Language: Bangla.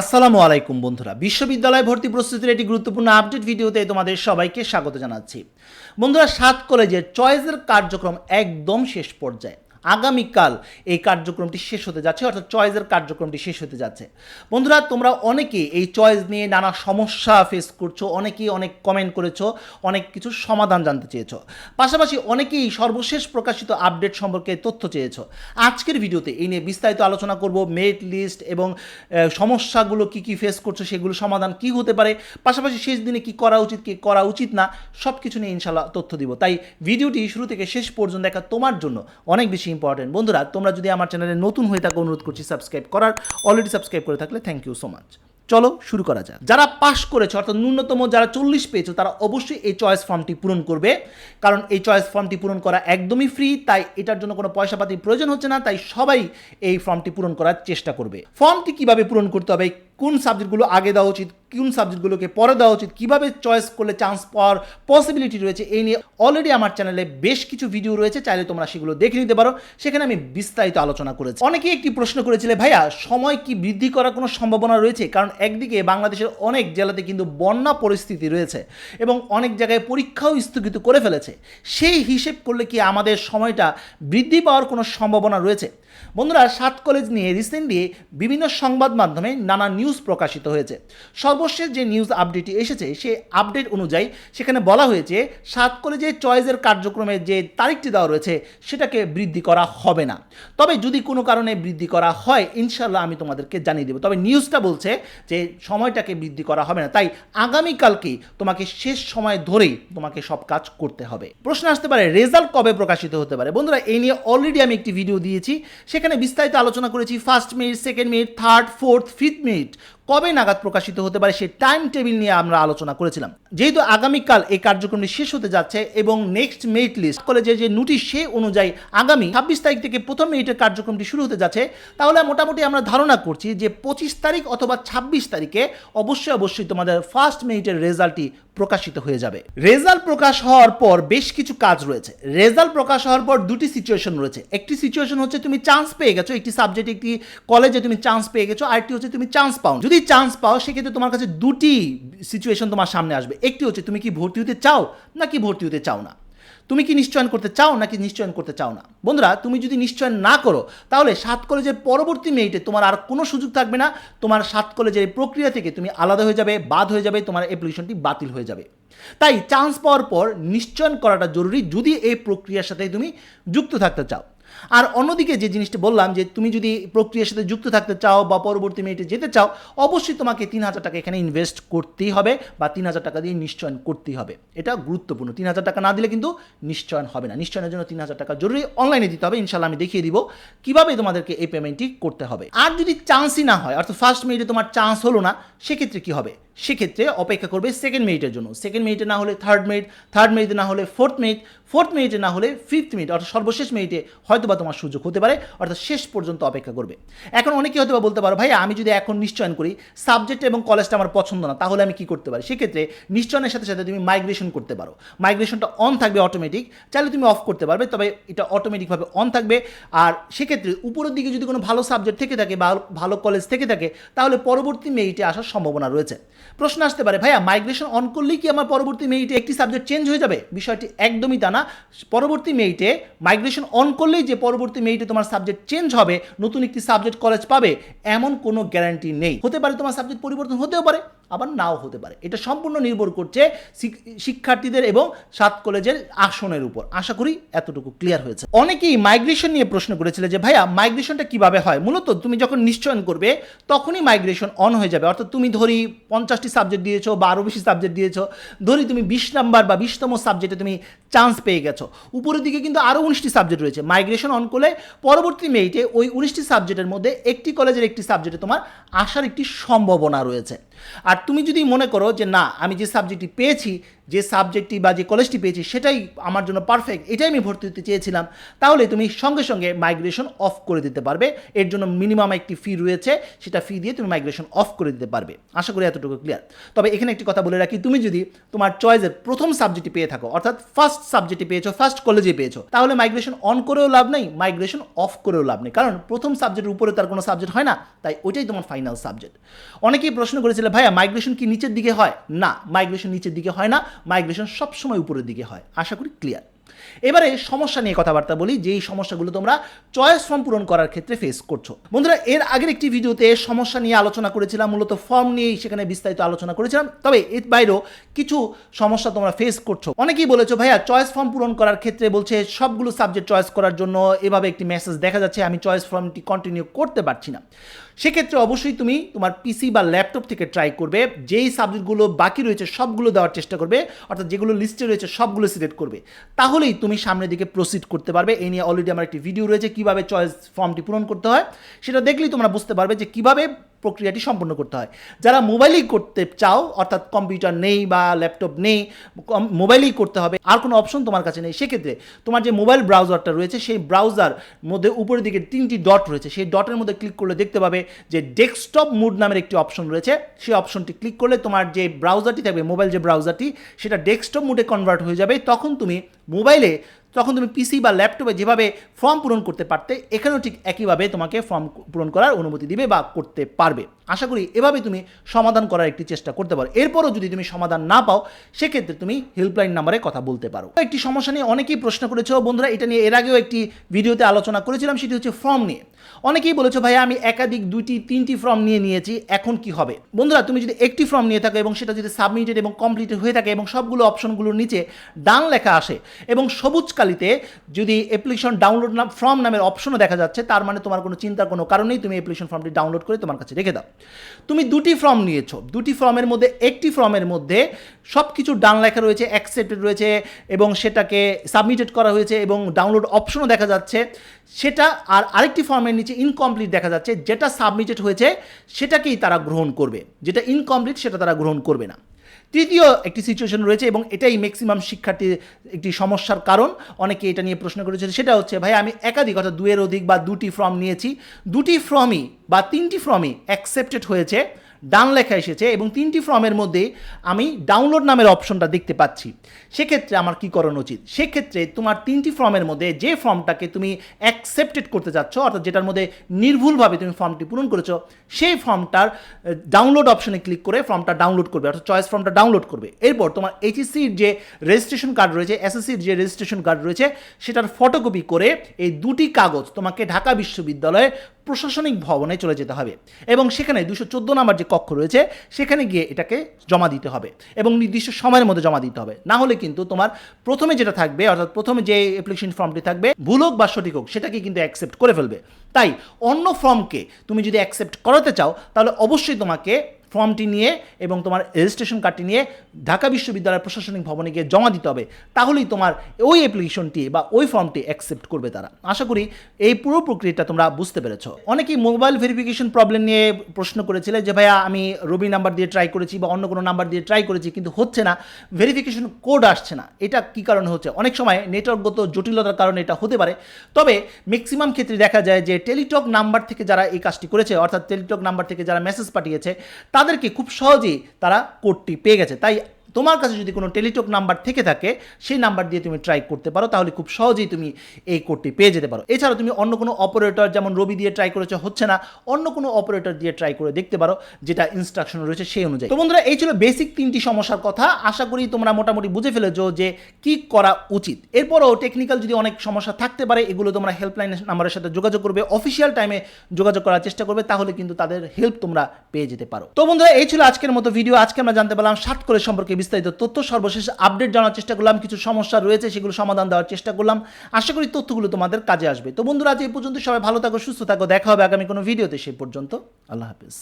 আসসালামু আলাইকুম বন্ধুরা। বিশ্ববিদ্যালয় ভর্তি প্রস্তুতির একটি গুরুত্বপূর্ণ আপডেট ভিডিওতে তোমাদের সবাইকে স্বাগত জানাচ্ছি। বন্ধুরা, সাত কলেজের চয়েসের কার্যক্রম একদম শেষ পর্যায়ে। আগামীকাল এই কার্যক্রমটি শেষ হতে যাচ্ছে, অর্থাৎ চয়েসের কার্যক্রমটি শেষ হতে যাচ্ছে। বন্ধুরা, তোমরা অনেকেই এই চয়েস নিয়ে নানা সমস্যা ফেস করছ, অনেকেই অনেক কমেন্ট করেছ, অনেক কিছু সমাধান জানতে চেয়েছো। পাশাপাশি অনেকেই সর্বশেষ প্রকাশিত আপডেট সম্পর্কে তথ্য চেয়েছো। আজকের ভিডিওতে এই নিয়ে বিস্তারিত আলোচনা করব মেরিট লিস্ট এবং সমস্যাগুলো কি কি ফেস করছ, সেগুলো সমাধান কি হতে পারে, পাশাপাশি শেষ দিনে কি করা উচিত, কি করা উচিত না সব কিছু নিয়ে ইনশাল্লাহ তথ্য দিব। তাই ভিডিওটি শুরু থেকে শেষ পর্যন্ত দেখা তোমার জন্য অনেক বেশি ইম্পর্টেন্ট বন্ধুরা, তোমরা যদি আমার চ্যানেলে নতুন হয়ে থাকো, অনুরোধ করছি সাবস্ক্রাইব করার। অলরেডি সাবস্ক্রাইব করে থাকলে থ্যাংক ইউ সো মাচ চলো শুরু করা যাক। যারা পাশ করেছে, অর্থাৎ ন্যূনতম যারা চল্লিশ পেয়েছ, তারা অবশ্যই এই চয়েস ফর্মটি পূরণ করবে। কারণ এই চয়েস ফর্মটি পূরণ করা একদমই ফ্রি তাই এটার জন্য কোনো পয়সাপাতির প্রয়োজন হচ্ছে না, তাই সবাই এই ফর্মটি পূরণ করার চেষ্টা করবে। ফর্মটি কীভাবে পূরণ করতে হবে, কোন সাবজেক্টগুলো আগে দেওয়া উচিত কোন সাবজেক্টগুলোকে পরে দেওয়া উচিত, কীভাবে চয়েস করলে চান্স পাওয়ার পসিবিলিটি রয়েছে, এই নিয়ে অলরেডি আমার চ্যানেলে বেশ কিছু ভিডিও রয়েছে, চাইলে তোমরা সেগুলো দেখে নিতে পারো। সেখানে আমি বিস্তারিত আলোচনা করেছি। অনেকেই একটি প্রশ্ন করেছিলে, ভাইয়া, সময় কি বৃদ্ধি করার কোনো সম্ভাবনা রয়েছে? কারণ একদিকে বাংলাদেশের অনেক জেলাতে কিন্তু বন্যা পরিস্থিতি রয়েছে এবং অনেক জায়গায় পরীক্ষাও স্থগিত করে ফেলেছে। সেই হিসেব করলে কি আমাদের সময়টা বৃদ্ধি পাওয়ার কোনো সম্ভাবনা রয়েছে? বন্ধুরা, সাত কলেজ নিয়ে রিসেন্টলি বিভিন্ন সংবাদ মাধ্যমে নানা নিউজ প্রকাশিত হয়েছে। সর্বশেষ যে নিউজ আপডেটটি এসেছে, সেই আপডেট অনুযায়ী সেখানে বলা হয়েছে, সাত কলেজের চয়েসের কার্যক্রমের যে তারিখটি দেওয়া রয়েছে, সেটাকে বৃদ্ধি করা হবে না। তবে যদি কোনো কারণে বৃদ্ধি করা হয় ইনশাল্লাহ আমি তোমাদেরকে জানিয়ে দেবো। তবে নিউজটা বলছে যে সময়টাকে বৃদ্ধি করা হবে না। তাই আগামীকালকেই তোমাকে শেষ সময় ধরেই তোমাকে সব কাজ করতে হবে। প্রশ্ন আসতে পারে রেজাল্ট কবে প্রকাশিত হতে পারে? বন্ধুরা, এই নিয়ে অলরেডি আমি একটি ভিডিও দিয়েছি। সেখানে বিস্তারিত আলোচনা করেছি first minute second minute third fourth fifth minute কবে নাগাদ প্রকাশিত হতে পারে সেই টাইম টেবিল নিয়ে আমরা আলোচনা করেছিলাম। যেহেতু আগামীকাল এই কার্যক্রমটি শেষ হতে যাচ্ছে এবং নেক্সট মেরিট লিস্ট কলেজের যে নোটিশ সে অনুযায়ী আগামী ছাব্বিশ তারিখ থেকে প্রথম মেরিটের কার্যক্রমটি শুরু হতে যাচ্ছে, তাহলে মোটামুটি আমরা ধারণা করছি যে পঁচিশ তারিখ অথবা ছাব্বিশ তারিখে অবশ্যই অবশ্যই তোমাদের ফার্স্ট মেরিটের রেজাল্টটি প্রকাশিত হয়ে যাবে। রেজাল্ট প্রকাশ হওয়ার পর বেশ কিছু কাজ রয়েছে। রেজাল্ট প্রকাশ হওয়ার পর দুটি সিচুয়েশন রয়েছে। একটি সিচুয়েশন হচ্ছে তুমি চান্স পেয়ে গেছো, একটি সাবজেক্ট একটি কলেজে তুমি চান্স পেয়ে গেছো, আরেকটি হচ্ছে তুমি চান্স পাও যদি চান্স পাও, সেক্ষেত্রে তোমার কাছে দুটি সিচুয়েশন তোমার সামনে আসবে। একটি হচ্ছে, তুমি কি ভর্তি হতে চাও, নাকি ভর্তি হতে চাও না? তুমি কি নিশ্চয়ন করতে চাও, নাকি নিশ্চয়ন করতে চাও না? বন্ধুরা, তুমি যদি নিশ্চয়ন না করো, তাহলে সাত কলেজের পরবর্তী মেরিটে তোমার আর কোনো সুযোগ থাকবে না। তোমার সাত কলেজের এই প্রক্রিয়া থেকে তুমি আলাদা হয়ে যাবে, বাদ হয়ে যাবে, তোমার অ্যাপ্লিকেশনটি বাতিল হয়ে যাবে। তাই চান্স পাওয়ার পর নিশ্চয়ন করাটা জরুরি, যদি এই প্রক্রিয়ার সাথে তুমি যুক্ত থাকতে চাও। আর অন্যদিকে যে জিনিসটা বললাম যে তুমি যদি প্রক্রিয়ার সাথে যুক্ত থাকতে চাও বা পরবর্তী মিনিটে যেতে চাও, অবশ্যই তোমাকে তিন হাজার টাকা এখানে ইনভেস্ট করতেই হবে বা তিন হাজার টাকা দিয়ে নিশ্চয়ন করতেই হবে। এটা গুরুত্বপূর্ণ। তিন হাজার টাকা না দিলে কিন্তু নিশ্চয়ন হবে না। নিশ্চয়নের জন্য তিন হাজার টাকা জরুরি। অনলাইনে দিতে হবে। ইনশাল্লাহ আমি দেখিয়ে দিব কীভাবে তোমাদেরকে এই পেমেন্টটি করতে হবে। আর যদি চান্সই না হয়, অর্থাৎ ফার্স্ট মিনিটে তোমার চান্স হলো না, সেক্ষেত্রে কি হবে? সেক্ষেত্রে অপেক্ষা করবে সেকেন্ড মিনিটের জন্য। সেকেন্ড মিনিটে না হলে থার্ড মিনিট থার্ড মিনিটে না হলে ফোর্থ মিনিট ফোর্থ মিনিটে না হলে ফিফথ মিনিট অর্থাৎ সর্বশেষ মিনিটে হয়তো বা তোমার সুযোগ হতে পারে, অর্থাৎ শেষ পর্যন্ত অপেক্ষা করবে। এখন অনেকে হয়তো বা বলতে পারো ভাই আমি যদি এখন নিশ্চয়ন করি সাবজেক্ট এবং কলেজটা আমার পছন্দ না, তাহলে আমি কি করতে পারি? সেক্ষেত্রে নিশ্চয়নের সাথে সাথে তুমি মাইগ্রেশন করতে পারো। মাইগ্রেশনটা অন থাকবে অটোমেটিক চাইলে তুমি অফ করতে পারবে, তবে এটা অটোমেটিকভাবে অন থাকবে। আর সেক্ষেত্রে উপরের দিকে যদি কোনো ভালো সাবজেক্ট থেকে থাকে বা ভালো কলেজ থেকে থাকে, তাহলে পরবর্তী মেরিটে আসার সম্ভাবনা রয়েছে। প্রশ্ন আসতে পারে, ভাইয়া মাইগ্রেশন অন করলেই কি আমার পরবর্তী মেরিটে একটি সাবজেক্ট চেঞ্জ হয়ে যাবে? বিষয়টি একদমই তা না। পরবর্তী মেরিটে মাইগ্রেশন অন করলেই যে পরবর্তী মেরিটে তোমার সাবজেক্ট চেঞ্জ হবে, নতুন একটি সাবজেক্ট কলেজ পাবে, এমন কোনো গ্যারান্টি নেই। হতে পারে তোমার সাবজেক্ট পরিবর্তন হতেও পারে। আবার নাও হতে পারে। এটা সম্পূর্ণ নির্ভর করছে শিক্ষার্থীদের এবং সাত কলেজের আসনের উপর। আশা করি এতটুকু ক্লিয়ার হয়েছে। অনেকেই মাইগ্রেশন নিয়ে প্রশ্ন করেছিল যে, ভাইয়া মাইগ্রেশনটা কীভাবে হয়? মূলত তুমি যখন নিশ্চয়ন করবে, তখনই মাইগ্রেশন অন হয়ে যাবে। অর্থাৎ তুমি ধরি পঞ্চাশটি সাবজেক্ট দিয়েছ বা আরও বেশি সাবজেক্ট দিয়েছ, ধরি তুমি বিশ নাম্বার বা বিশতম সাবজেক্টে তুমি চান্স পেয়ে গেছো। উপরের দিকে কিন্তু আরও উনিশটি সাবজেক্ট রয়েছে। মাইগ্রেশন অন করলে পরবর্তী মেয়েটে ওই উনিশটি সাবজেক্টের মধ্যে একটি কলেজের একটি সাবজেক্টে তোমার আসার একটি সম্ভাবনা রয়েছে। আর তুমি যদি মনে করো যে না আমি যে সাবজেক্টটি পেয়েছি যে সাবজেক্টটি বা যে কলেজটি পেয়েছি, সেটাই আমার জন্য পারফেক্ট এটাই আমি ভর্তি হতে চেয়েছিলাম। তাহলে তুমি সঙ্গে সঙ্গে মাইগ্রেশন অফ করে দিতে পারবে। এর জন্য মিনিমাম একটি ফি রয়েছে, সেটা ফি দিয়ে তুমি মাইগ্রেশন অফ করে দিতে পারবে। আশা করি এতটুকু ক্লিয়ার তবে এখানে একটি কথা বলে রাখি, তুমি যদি তোমার চয়েসের প্রথম সাবজেক্টটি পেয়ে থাকো, অর্থাৎ ফার্স্ট সাবজেক্টটি পেয়েছ ফার্স্ট কলেজে পেয়েছ, তাহলে মাইগ্রেশন অন করেও লাভ নেই মাইগ্রেশন অফ করেও লাভ নেই। কারণ প্রথম সাবজেক্টের উপরে তার কোনো সাবজেক্ট হয় না, তাই ওইটাই তোমার ফাইনাল সাবজেক্ট অনেকেই প্রশ্ন করেছিল, ভাইয়া মাইগ্রেশন কি নিচের দিকে হয়? না মাইগ্রেশন নিচের দিকে হয় না। মাইগ্রেশন সবসময় উপরের দিকে হয়। আশা করি ক্লিয়ার এবারে সমস্যা নিয়ে কথাবার্তা বলি, যেই সমস্যাগুলো তোমরা চয়েস ফর্ম পূরণ করার ক্ষেত্রে ফেস করছ। বন্ধুরা, এর আগের একটি ভিডিওতে সমস্যা নিয়ে আলোচনা করেছিলাম, মূলত ফর্ম নিয়েই সেখানে বিস্তারিত আলোচনা করেছিলাম। তবে এর বাইরেও কিছু সমস্যা তোমরা ফেস করছ। অনেকেই বলেছ, ভাইয়া চয়েস ফর্ম পূরণ করার ক্ষেত্রে বলছে সবগুলো সাবজেক্ট চয়েস করার জন্য এভাবে একটি মেসেজ দেখা যাচ্ছে, আমি চয়েস ফর্মটি কন্টিনিউ করতে পারছি না। সেক্ষেত্রে অবশ্যই তুমি তোমার পিসি বা ল্যাপটপ থেকে ট্রাই করবে, যেই সাবজেক্টগুলো বাকি রয়েছে সবগুলো দেওয়ার চেষ্টা করবে, অর্থাৎ যেগুলো লিস্টে রয়েছে সবগুলো সিলেক্ট করবে। তাহলেই তুমি সামনের দিকে প্রসিড করতে পারবে। এই নিয়ে অলরেডি আমার একটি ভিডিও রয়েছে, কীভাবে চয়েস ফর্মটি পূরণ করতে হয়। সেটা দেখলেই তোমরা বুঝতে পারবে যে কীভাবে প্রক্রিয়াটি সম্পন্ন করতে হয়। যারা মোবাইলেই করতে চাও, অর্থাৎ কম্পিউটার নেই বা ল্যাপটপ নেই মোবাইলেই করতে হবে, আর কোনো অপশন তোমার কাছে নেই, সেক্ষেত্রে তোমার যে মোবাইল ব্রাউজারটা রয়েছে, সেই ব্রাউজার মধ্যে উপরের দিকে তিনটি ডট রয়েছে, সেই ডটের মধ্যে ক্লিক করলে দেখতে পাবে যে ডেস্কটপ মুড নামের একটি অপশন রয়েছে। সেই অপশনটি ক্লিক করলে তোমার যে ব্রাউজারটি থাকবে, মোবাইল যে ব্রাউজারটি, সেটা ডেস্কটপ মুডে কনভার্ট হয়ে যাবে। তখন তুমি মোবাইলে তখন তুমি পিসি বা ল্যাপটপে যেভাবে ফর্ম পূরণ করতে পারতে, এখানেও ঠিক একইভাবে তোমাকে ফর্ম পূরণ করার অনুমতি দিবে বা করতে পারবে। আশা করি এভাবে তুমি সমাধান করার একটি চেষ্টা করতে পারো। এরপরও যদি তুমি সমাধান না পাও, সেক্ষেত্রে তুমি হেল্পলাইন নাম্বারে কথা বলতে পারো। একটি সমস্যা নিয়ে অনেকেই প্রশ্ন করেছ, বন্ধুরা, এটা নিয়ে এর আগেও একটি ভিডিওতে আলোচনা করেছিলাম, সেটি হচ্ছে ফর্ম নিয়ে। অনেকেই বলেছ ভাই আমি একাধিক দুইটি, তিনটি ফর্ম নিয়ে নিয়েছি, এখন কি হবে? বন্ধুরা, তুমি যদি একটি ফর্ম নিয়ে থাকো এবং সেটা যদি সাবমিটেড এবং কমপ্লিটেড হয়ে থাকে এবং সবগুলো অপশনগুলোর নিচে ডান লেখা আসে এবং সবুজ কালিতে যদি অ্যাপ্লিকেশন ডাউনলোড নাম ফর্ম নামের অপশনও দেখা যাচ্ছে, তার মানে তোমার কোনো চিন্তার কোনো কারণেই তুমি অ্যাপ্লিকেশন ফর্মটি ডাউনলোড করে তোমার কাছে রেখে দাও। তুমি দুটি ফর্ম নিয়েছো, দুটি ফর্মের মধ্যে, একটি ফর্মের মধ্যে সব কিছু ডান লেখা রয়েছে অ্যাকসেপ্টেড রয়েছে এবং সেটাকে সাবমিটেড করা হয়েছে এবং ডাউনলোড অপশনও দেখা যাচ্ছে। সেটা আর আরেকটি ফর্মের নিচে ইনকমপ্লিট দেখা যাচ্ছে, যেটা সাবমিটেড হয়েছে, সেটাকেই তারা গ্রহণ করবে। যেটা ইনকমপ্লিট সেটা তারা গ্রহণ করবে না। তৃতীয় একটি সিচুয়েশন রয়েছে এবং এটাই ম্যাক্সিমাম শিক্ষার্থীর একটি সমস্যার কারণ। অনেকে এটা নিয়ে প্রশ্ন করেছে, সেটা হচ্ছে, ভাই, আমি একাধিক, অর্থাৎ দুয়ের অধিক বা দুটি ফর্ম নিয়েছি। দুটি ফর্মই বা তিনটি ফর্মই অ্যাকসেপ্টেড হয়েছে। ডান লেখা এসেছে এবং তিনটি ফর্মের মধ্যে আমি ডাউনলোড নামের অপশনটা দেখতে পাচ্ছি। সেক্ষেত্রে আমার কি করণ উচিত? সেক্ষেত্রে তোমার তিনটি ফর্মের মধ্যে যে ফর্মটাকে তুমি অ্যাকসেপ্টেড করতে যাচ্ছ, অর্থাৎ যেটার মধ্যে নির্ভুলভাবে তুমি ফর্মটি পূরণ করেছ, সেই ফর্মটার ডাউনলোড অপশনে ক্লিক করে ফর্মটা ডাউনলোড করবে, অর্থাৎ চয়েস ফর্মটা ডাউনলোড করবে। এরপর তোমার এইচএসসির যে রেজিস্ট্রেশন কার্ড রয়েছে এসএসসির যে রেজিস্ট্রেশন কার্ড রয়েছে, সেটার ফটোকপি করে এই দুটি কাগজ তোমাকে ঢাকা বিশ্ববিদ্যালয়ে প্রশাসনিক ভবনে চলে যেতে হবে এবং সেখানে দুশো চোদ্দ নম্বর যে কক্ষ রয়েছে, সেখানে গিয়ে এটাকে জমা দিতে হবে এবং নির্দিষ্ট সময়ের মধ্যে জমা দিতে হবে। না হলে কিন্তু তোমার প্রথমে যেটা থাকবে, অর্থাৎ প্রথমে যে অ্যাপ্লিকেশন ফর্মটি থাকবে, ভুল হোক বা সঠিক হোক, সেটাকে কিন্তু অ্যাকসেপ্ট করে ফেলবে। তাই অন্য ফর্মকে তুমি যদি অ্যাকসেপ্ট করাতে চাও, তাহলে অবশ্যই তোমাকে ফর্মটি নিয়ে এবং তোমার রেজিস্ট্রেশন কার্ডটি নিয়ে ঢাকা বিশ্ববিদ্যালয়ের প্রশাসনিক ভবনে গিয়ে জমা দিতে হবে, তাহলেই তোমার ওই অ্যাপ্লিকেশনটি বা ওই ফর্মটি অ্যাকসেপ্ট করবে তারা। আশা করি এই পুরো প্রক্রিয়াটা তোমরা বুঝতে পেরেছ। অনেকেই মোবাইল ভেরিফিকেশন প্রবলেম নিয়ে প্রশ্ন করেছিলে যে, ভাইয়া, আমি রবি নাম্বার দিয়ে ট্রাই করেছি বা অন্য কোনো নাম্বার দিয়ে ট্রাই করেছি, কিন্তু হচ্ছে না ভেরিফিকেশন কোড আসছে না। এটা কি কারণে হচ্ছে? অনেক সময় নেটওয়ার্কগত জটিলতার কারণে এটা হতে পারে। তবে ম্যাক্সিমাম ক্ষেত্রে দেখা যায় যে, টেলিটক নাম্বার থেকে যারা এই কাজটি করেছে, অর্থাৎ টেলিটক নাম্বার থেকে যারা মেসেজ পাঠিয়েছে তাদেরকে খুব সহজেই তারা কোডটি পেয়ে গেছে। তাই তোমার কাছে যদি কোনো টেলিটক নাম্বার থেকে থাকে, সেই নাম্বার দিয়ে তুমি ট্রাই করতে পারো, তাহলে খুব সহজেই তুমি এই কোডটি পেয়ে যেতে পারো। এছাড়া তুমি অন্য কোনো অপারেটর যেমন রবি দিয়ে ট্রাই করেছ, হচ্ছে না, অন্য কোনো অপারেটর দিয়ে ট্রাই করে দেখতে পারো, যেটা ইনস্ট্রাকশন রয়েছে সেই অনুযায়ী। তো বন্ধুরা, এই ছিল বেসিক তিনটি সমস্যার কথা। আশা করি তোমরা মোটামুটি বুঝে ফেলেছো যে কি করা উচিত। এরপরও টেকনিক্যাল যদি অনেক সমস্যা থাকতে পারে, এগুলো তোমরা হেল্পলাইন নাম্বারের সাথে যোগাযোগ করবে অফিসিয়াল টাইমে যোগাযোগ করার চেষ্টা করবে, তাহলে কিন্তু তাদের হেল্প তোমরা পেয়ে যেতে পারো। তো বন্ধুরা, এই ছিল আজকের মতো ভিডিও আজকে আমরা জানতে পারলাম ষাট করে সম্পর্কে বিস্তারিত তথ্য, সর্বশেষ আপডেট জানার চেষ্টা করলাম, কিছু সমস্যা রয়েছে সেগুলো সমাধান দেওয়ার চেষ্টা করলাম। আশা করি তথ্যগুলো তোমাদের কাজে আসবে। তো বন্ধুরা, আজ এই পর্যন্ত সবাই ভালো থাকো, সুস্থ থাকো, দেখা হবে আগামী কোনো ভিডিওতে সেই পর্যন্ত আল্লাহ হাফিজ।